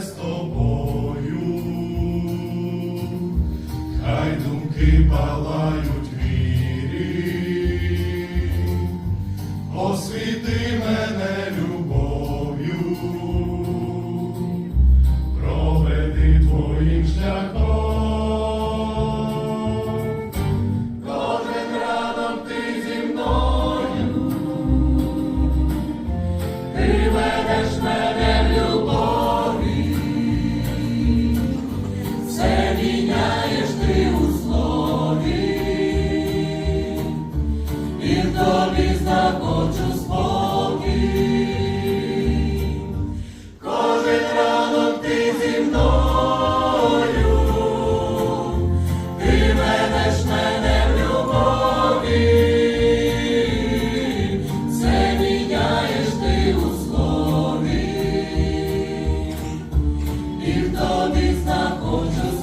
з тобою, хай думки палають вірі, освіти мене любов'ю, тобі знаходжу спокій. Кожен ранок ти зі мною, ти ведеш мене в любові, це ти у слові, і в тобі знаходжу спокій.